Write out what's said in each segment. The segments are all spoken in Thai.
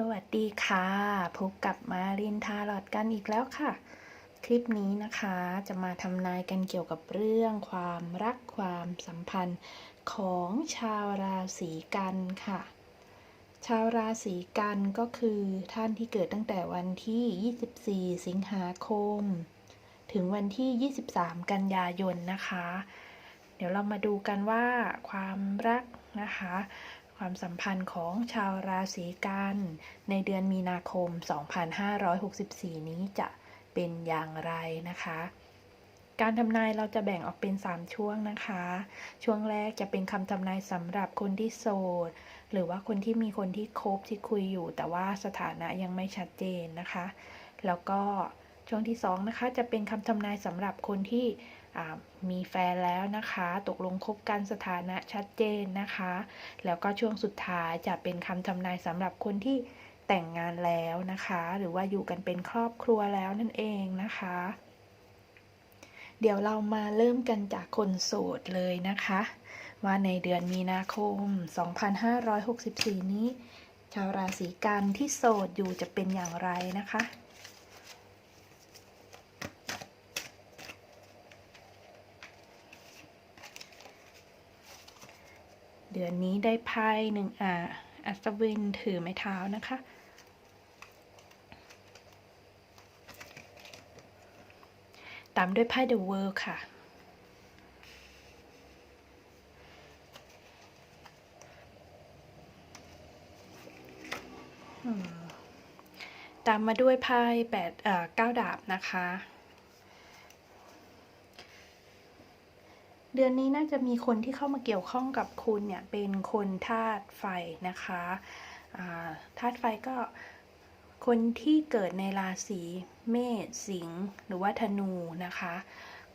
สวัสดีค่ะ พบกับมารินทาลอดกันอีกแล้วค่ะ คลิปนี้นะคะจะมาทำนายกันเกี่ยวกับเรื่องความรักความสัมพันธ์ของชาวราศีกันค่ะ ชาวราศีกันก็คือท่านที่เกิดตั้งแต่วันที่ 24 สิงหาคม ถึงวันที่ 23 กันยายนนะคะ เดี๋ยวเรามาดูกันว่าความรักนะคะ ความสัมพันธ์ของชาวราศีกันในเดือนมีนาคม 2564 นี้จะเป็นอย่างไรนะคะ การทำนายเราจะแบ่งออกเป็น 3 ช่วงนะคะ ช่วงแรกจะเป็นคำทำนายสำหรับคนที่โสด หรือว่าคนที่มีคนที่คบที่คุยอยู่ แต่ว่าสถานะยังไม่ชัดเจนนะคะ แล้วก็ช่วงที่2นะคะจะเป็นคำทำนายสำหรับคนที่ มีแฟนแล้วนะคะ ตกลงคบกันสถานะชัดเจนนะคะ แล้วก็ช่วงสุดท้ายจะเป็นคำทำนายสำหรับคนที่แต่งงานแล้วนะคะ หรือว่าอยู่กันเป็นครอบครัวแล้วนั่นเองนะคะ เดี๋ยวเรามาเริ่มกันจากคนโสดเลยนะคะ ว่าในเดือนมีนาคม 2564 นี้ ชาวราศีกันที่โสดอยู่จะเป็นอย่างไรนะคะ เดือนนี้ได้ไพ่หนึ่งอ่าอัศวินถือไม้เท้านะคะ ตามด้วยไพ่ The World ค่ะ ตามมาด้วยไพ่แปดเอ่อเก้าดาบนะคะ เดือนนี้น่าจะมีคนที่เข้ามาเกี่ยวข้องกับคุณเนี่ยเป็นคนธาตุไฟนะคะาธาตุไฟก็คนที่เกิดในราศีเมษสิงห์หรือว่าธนูนะคะ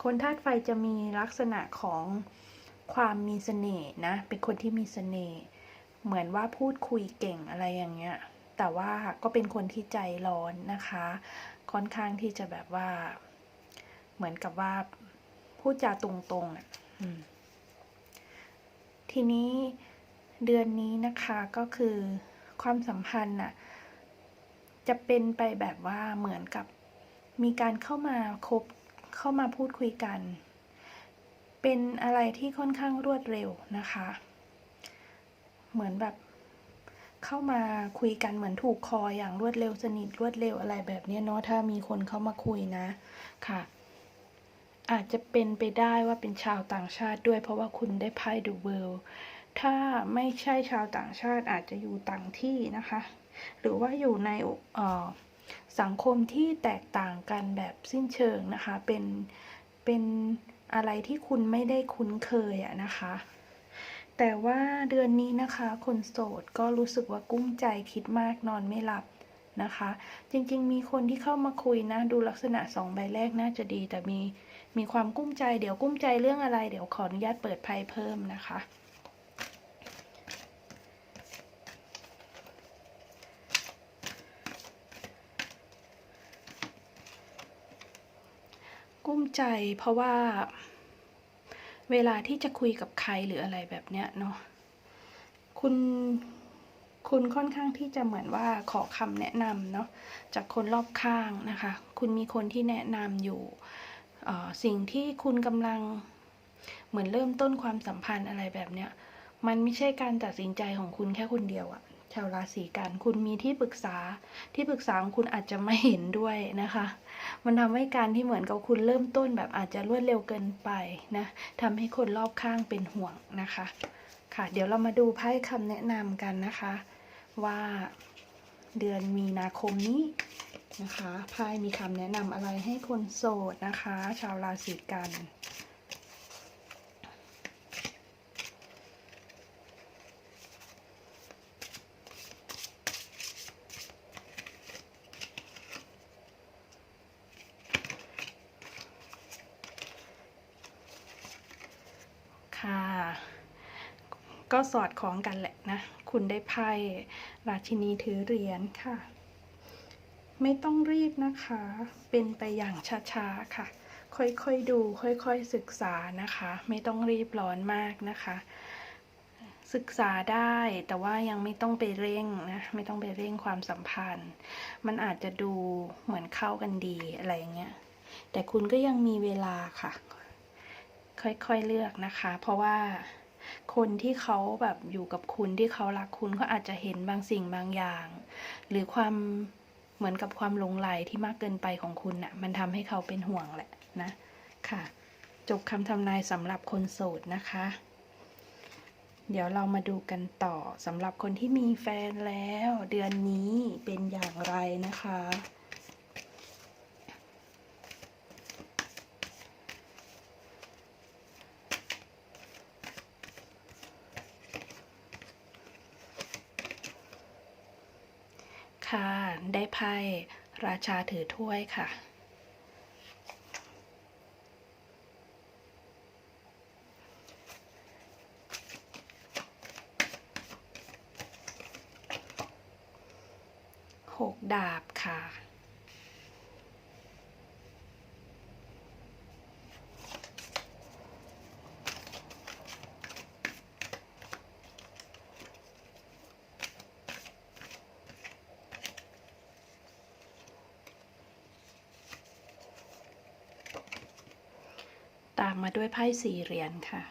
คนธาตุไฟจะมีลักษณะของความมีเสน่ห์นะ เป็นคนที่มีเสน่ห์เหมือนว่าพูดคุยเก่งอะไรอย่างเงี้ย แต่ว่าก็เป็นคนที่ใจร้อนนะคะ ค่อนข้างที่จะแบบว่า เหมือนกับว่าพูดจาตรงๆอะ ทีนี้เดือนนี้นะคะก็คือความสัมพันธ์น่ะจะเป็นไปแบบว่าเหมือนกับมีการเข้ามาคบเข้ามาพูดคุยกัน เป็นอะไรที่ค่อนข้างรวดเร็วนะคะ เหมือนแบบเข้ามาคุยกันเหมือนถูกคออย่างรวดเร็วสนิทรวดเร็วอะไรแบบนี้เนาะถ้ามีคนเข้ามาคุยนะค่ะ อาจจะเป็นไปได้ว่าเป็นชาวต่างชาติด้วย เพราะว่าคุณได้ไพ่ดูเวิลด์ถ้าไม่ใช่ชาวต่างชาติอาจจะอยู่ต่างที่นะคะ หรือว่าอยู่ในสังคมที่แตกต่างกันแบบสิ้นเชิงนะคะ เป็น เป็นอะไรที่คุณไม่ได้คุ้นเคยอะนะคะ แต่ว่าเดือนนี้นะคะ คนโสดก็รู้สึกว่ากุ้มใจคิดมากนอนไม่หลับนะคะ จริงๆ มีคนที่เข้ามาคุยนะ ดูลักษณะสองใบแรกน่าจะดีแต่มี มีความกุ้มใจ เดี๋ยวกุ้มใจเรื่องอะไร เดี๋ยวขออนุญาตเปิดไพ่เพิ่มนะคะ กุ้มใจเพราะว่า เวลาที่จะคุยกับใครหรืออะไรแบบเนี้ยเนาะคุณคุณค่อนข้างที่จะเหมือนว่าขอคำแนะนำเนาะจากคนรอบข้างนะคะ คุณมีคนที่แนะนำอยู่ สิ่งที่คุณกำลังเหมือนเริ่มต้นความสัมพันธ์อะไรแบบเนี้ย มันไม่ใช่การตัดสินใจของคุณแค่คนเดียวอะชาวราศีกันคุณมีที่ปรึกษาที่ปรึกษาของคุณอาจจะไม่เห็นด้วยนะคะ มันทำให้การที่เหมือนกับคุณเริ่มต้นแบบอาจจะรวดเร็วเกินไปนะทำให้คนรอบข้างเป็นห่วงนะคะ ค่ะ เดี๋ยวเรามาดูไพ่คำแนะนำกันนะคะ ว่า เดือนมีนาคมนี้นะคะไพ่มีคำแนะนำอะไรให้คนโสดนะคะ ชาวราศีกันค่ะ ก็สอดคล้องกันแหละนะ คุณได้ไพ่ราชินีถือเหรียญค่ะ ไม่ต้องรีบนะคะ เป็นไปอย่างช้าๆค่ะ ค่อยๆดู ค่อยๆศึกษานะคะ ไม่ต้องรีบร้อนมากนะคะ ศึกษาได้แต่ว่ายังไม่ต้องไปเร่งนะ ไม่ต้องไปเร่งความสัมพันธ์ มันอาจจะดูเหมือนเข้ากันดีอะไรอย่างเงี้ย แต่คุณก็ยังมีเวลาค่ะ ค่อยๆเลือกนะคะ เพราะว่า คนที่เขาแบบอยู่กับคุณที่เขารักคุณเขาอาจจะเห็นบางสิ่งบางอย่าง หรือความเหมือนกับความหลงไหลที่มากเกินไปของคุณน่ะ มันทำให้เขาเป็นห่วงแหละนะ ค่ะ จบคำทำนายสำหรับคนโสดนะคะ เดี๋ยวเรามาดูกันต่อสำหรับคนที่มีแฟนแล้ว เดือนนี้เป็นอย่างไรนะคะารได้ไพ่ราชาถือถ้วยค่ะ หกดาบค่ะ ตามมาด้วยไพ่สี่เหรียญค่ะ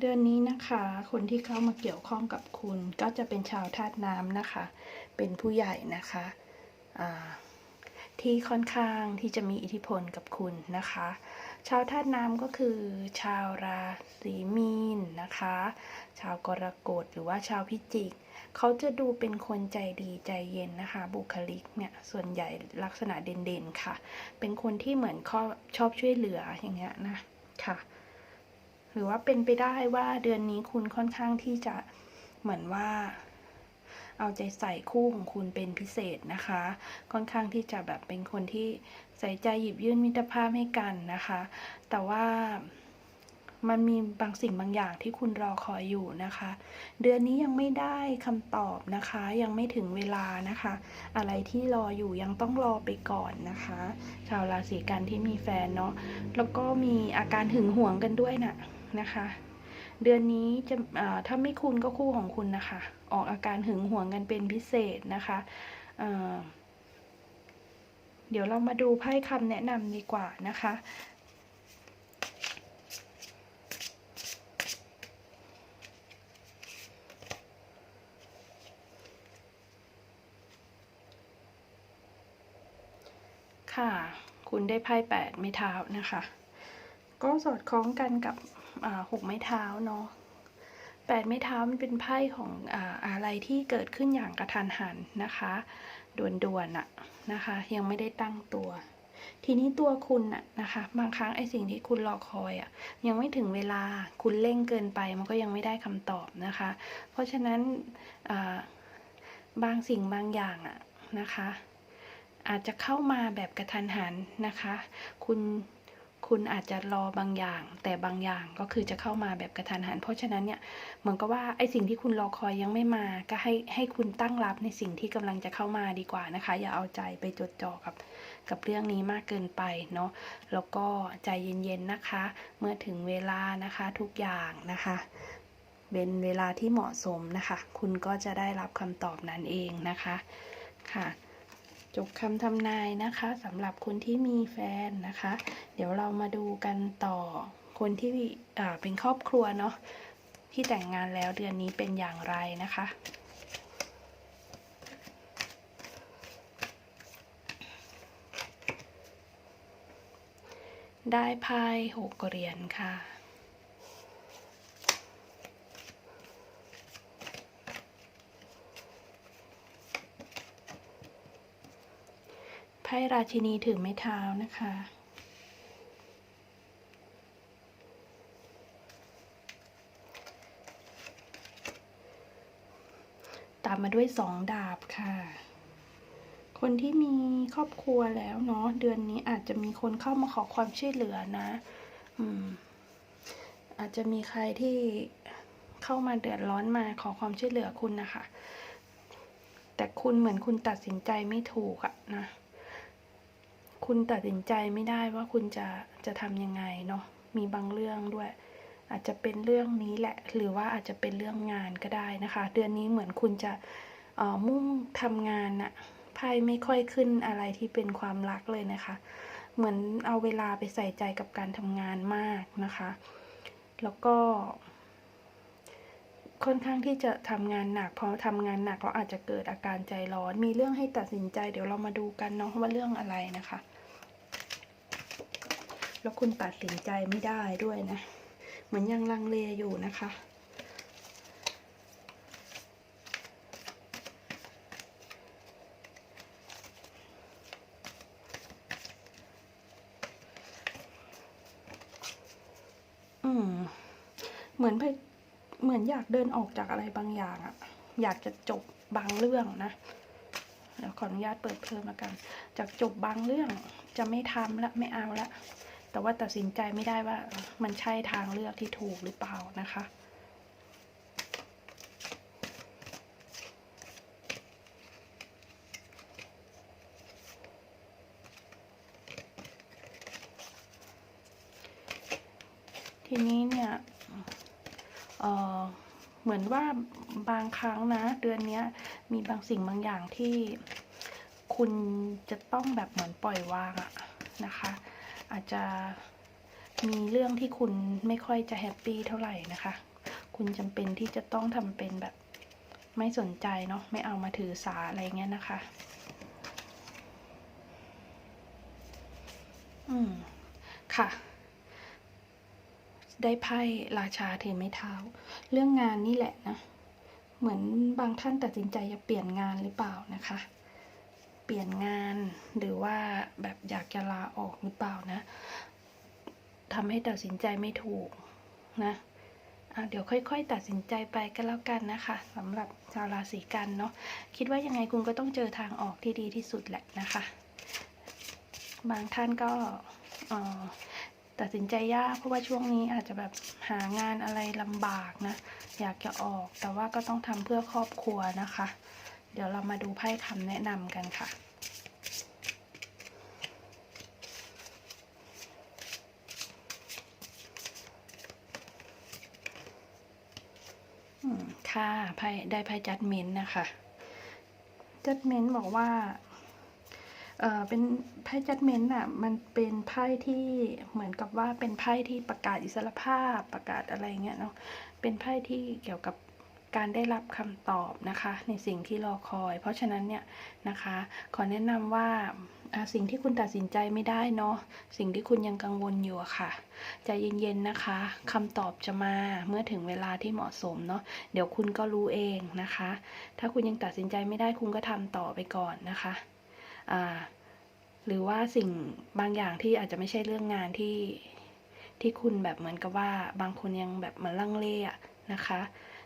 เดือนนี้นะคะ คนที่เข้ามาเกี่ยวข้องกับคุณก็จะเป็นชาวธาตุน้ำนะคะ เป็นผู้ใหญ่นะคะที่ค่อนข้างที่จะมีอิทธิพลกับคุณนะคะ ชาวธาตุน้ำก็คือ ชาวราศีมีนนะคะ ชาวกรกฎหรือว่าชาวพิจิก เขาจะดูเป็นคนใจดีใจเย็นนะคะ บุคลิกเนี่ยส่วนใหญ่ลักษณะเด่นๆค่ะ เป็นคนที่เหมือนอชอบช่วยเหลืออย่างเงี้ยนะค่ะ หรือว่าเป็นไปได้ว่าเดือนนี้คุณค่อนข้างที่จะเหมือนว่าเอาใจใส่คู่ของคุณเป็นพิเศษนะคะ ค่อนข้างที่จะแบบเป็นคนที่ใส่ใจหยิบยื่นมิตรภาพให้กันนะคะ แต่ว่า มันมีบางสิ่งบางอย่างที่คุณรอคอยอยู่นะคะ เดือนนี้ยังไม่ได้คำตอบนะคะ ยังไม่ถึงเวลานะคะ อะไรที่รออยู่ยังต้องรอไปก่อนนะคะ ชาวราศีกันที่มีแฟนเนาะแล้วก็มีอาการหึงหวงกันด้วยนะนะคะ เดือนนี้จะถ้าไม่คุณก็คู่ของคุณนะคะ ออกอาการหึงหวงกันเป็นพิเศษนะคะเดี๋ยวเรามาดูไพ่คำแนะนำดีกว่านะคะ ค่ะ คุณได้ไพ่แปดไม้เท้านะคะ ก็สอดคล้องกันกับหกไม้เท้าเนาะแปดไม้เท้ามันเป็นไพ่ของออะไรที่เกิดขึ้นอย่างกระทันหันนะคะด่วนๆอะนะคะ ยังไม่ได้ตั้งตัว ทีนี้ตัวคุณอะนะคะ บางครั้งไอ้สิ่งที่คุณรอคอยอะยังไม่ถึงเวลาคุณเร่งเกินไปมันก็ยังไม่ได้คำตอบนะคะ เพราะฉะนั้นบางสิ่งบางอย่างอะนะคะ อาจจะเข้ามาแบบกระทันหันนะคะ คุณคุณอาจจะรอบางอย่าง แต่บางอย่างก็คือจะเข้ามาแบบกระทันหัน เพราะฉะนั้นเนี่ยเหมือนกับว่าไอ้สิ่งที่คุณรอคอยยังไม่มา ก็ให้ให้คุณตั้งรับในสิ่งที่กำลังจะเข้ามาดีกว่านะคะ อย่าเอาใจไปจดจ่อกับกับเรื่องนี้มากเกินไปเนาะแล้วก็ใจเย็นๆนะคะ เมื่อถึงเวลานะคะทุกอย่างนะคะเป็นเวลาที่เหมาะสมนะคะ คุณก็จะได้รับคำตอบนั้นเองนะคะค่ะ จบคำทำนายนะคะสำหรับคนที่มีแฟนนะคะ เดี๋ยวเรามาดูกันต่อคนที่เป็นครอบครัวเนาะที่แต่งงานแล้วเดือนนี้เป็นอย่างไรนะคะได้ไพ่หกเหรียญค่ะ ไพ่ราชินีถือไม้เท้านะคะ ตามมาด้วยสองดาบค่ะ คนที่มีครอบครัวแล้วเนาะเดือนนี้อาจจะมีคนเข้ามาขอความช่วยเหลือนะ อืม อาจจะมีใครที่เข้ามาเดือดร้อนมาขอความช่วยเหลือคุณนะคะ แต่คุณเหมือนคุณตัดสินใจไม่ถูกอะนะ คุณตัดสินใจไม่ได้ว่าคุณจะจะทำยังไงเนาะมีบางเรื่องด้วย อาจจะเป็นเรื่องนี้แหละ หรือว่าอาจจะเป็นเรื่องงานก็ได้นะคะ เดือนนี้เหมือนคุณจะออมุ่งทำงานน่ะไพ่ไม่ค่อยขึ้นอะไรที่เป็นความรักเลยนะคะ เหมือนเอาเวลาไปใส่ใจกับการทำงานมากนะคะ แล้วก็ ค่อนข้างที่จะทำงานหนักเพราะทำงานหนักเราอาจจะเกิดอาการใจร้อน มีเรื่องให้ตัดสินใจ เดี๋ยวเรามาดูกันเนาะว่าเรื่องอะไรนะคะ แล้วคุณตัดสินใจไม่ได้ด้วยนะ เหมือนยังลังเลอยู่นะคะอืมเหมือนไป เหมือนอยากเดินออกจากอะไรบางอย่างอะอยากจะจบบางเรื่องนะเดี๋ยวขออนุญาตเปิดเพิ่มแล้วกัน จากจบบางเรื่องจะไม่ทำละไม่เอาละ แต่ว่าตัดสินใจไม่ได้ว่ามันใช่ทางเลือกที่ถูกหรือเปล่านะคะทีนี้เนี่ย เหมือนว่าบางครั้งนะ เดือนนี้มีบางสิ่งบางอย่างที่คุณจะต้องแบบเหมือนปล่อยวางอะนะคะ อาจจะมีเรื่องที่คุณไม่ค่อยจะแฮปปี้เท่าไหร่นะคะ คุณจำเป็นที่จะต้องทำเป็นแบบไม่สนใจเนาะไม่เอามาถือสาอะไรเงี้ยนะคะ อืมค่ะ ได้ไพ่ราชาถือไม้เท้า เรื่องงานนี่แหละนะ เหมือนบางท่านตัดสินใจจะเปลี่ยนงานหรือเปล่านะคะ เปลี่ยนงานหรือว่าแบบอยากจะลาออกหรือเปล่านะทำให้ตัดสินใจไม่ถูกนะะเดี๋ยวค่อย ๆ ตัดสินใจไปก็แล้วกันนะคะสำหรับชาวราศีกันเนาะคิดว่ายังไงคุณก็ต้องเจอทางออกที่ดีที่สุดแหละนะคะ บางท่านก็เอ่ ตัดสินใจยากเพราะว่าช่วงนี้อาจจะแบบหางานอะไรลำบากนะ อยากจะออกแต่ว่าก็ต้องทำเพื่อครอบครัวนะคะ เดี๋ยวเรามาดูไพ่คำแนะนำกันค่ะค่ะไพ่ได้ไพ่จัดเมนนะคะ จัดเมนบอกว่า เออเป็นไพ่จัดเมนต์อะมันเป็นไพ่ที่เหมือนกับว่าเป็นไพ่ที่ประกาศอิสรภาพประกาศอะไรเงี้ยเนาะเป็นไพ่ที่เกี่ยวกับการได้รับคำตอบนะคะ ในสิ่งที่รอคอย เพราะฉะนั้นเนี่ยนะคะ ขอแนะนำว่าสิ่งที่คุณตัดสินใจไม่ได้เนาะสิ่งที่คุณยังกังวลอยู่อะค่ะใจเย็นๆนะคะคำตอบจะมาเมื่อถึงเวลาที่เหมาะสมเนาะเดี๋ยวคุณก็รู้เองนะคะ ถ้าคุณยังตัดสินใจไม่ได้คุณก็ทำต่อไปก่อนนะคะ หรือว่าสิ่งบางอย่างที่อาจจะไม่ใช่เรื่องงานที่ที่คุณแบบเหมือนกับว่าบางคนยังแบบมือนลังเลอะนะคะ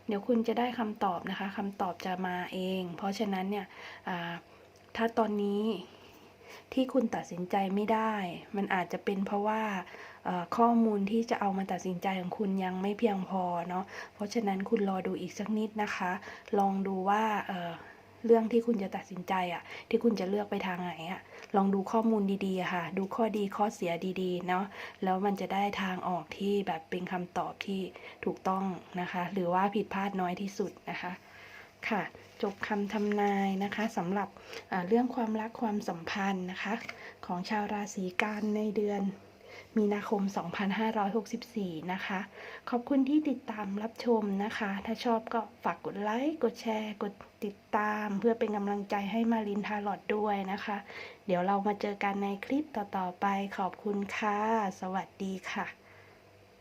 เดี๋ยวคุณจะได้คำตอบนะคะคำตอบจะมาเอง เพราะฉะนั้นเนี่ยถ้าตอนนี้ที่คุณตัดสินใจไม่ได้ มันอาจจะเป็นเพราะว่าข้อมูลที่จะเอามาตัดสินใจของคุณยังไม่เพียงพอเนาะ เพราะฉะนั้นคุณรอดูอีกสักนิดนะคะ ลองดูว่า เรื่องที่คุณจะตัดสินใจอะที่คุณจะเลือกไปทางไหนอะลองดูข้อมูลดีๆค่ะ ดูข้อดีข้อเสียดีๆเนาะแล้วมันจะได้ทางออกที่แบบเป็นคำตอบที่ถูกต้องนะคะ หรือว่าผิดพลาดน้อยที่สุดนะคะค่ะจบคำทำนายนะคะสำหรับเรื่องความรักความสัมพันธ์นะคะ ของชาวราศีกันในเดือน มีนาคม 2564 นะคะ ขอบคุณที่ติดตามรับชมนะคะ ถ้าชอบก็ฝากกดไลค์กดแชร์ กดติดตาม เพื่อเป็นกำลังใจให้มารินทาร์ลอดด้วยนะคะ เดี๋ยวเรามาเจอกันในคลิปต่อๆไป ขอบคุณค่ะ สวัสดีค่ะ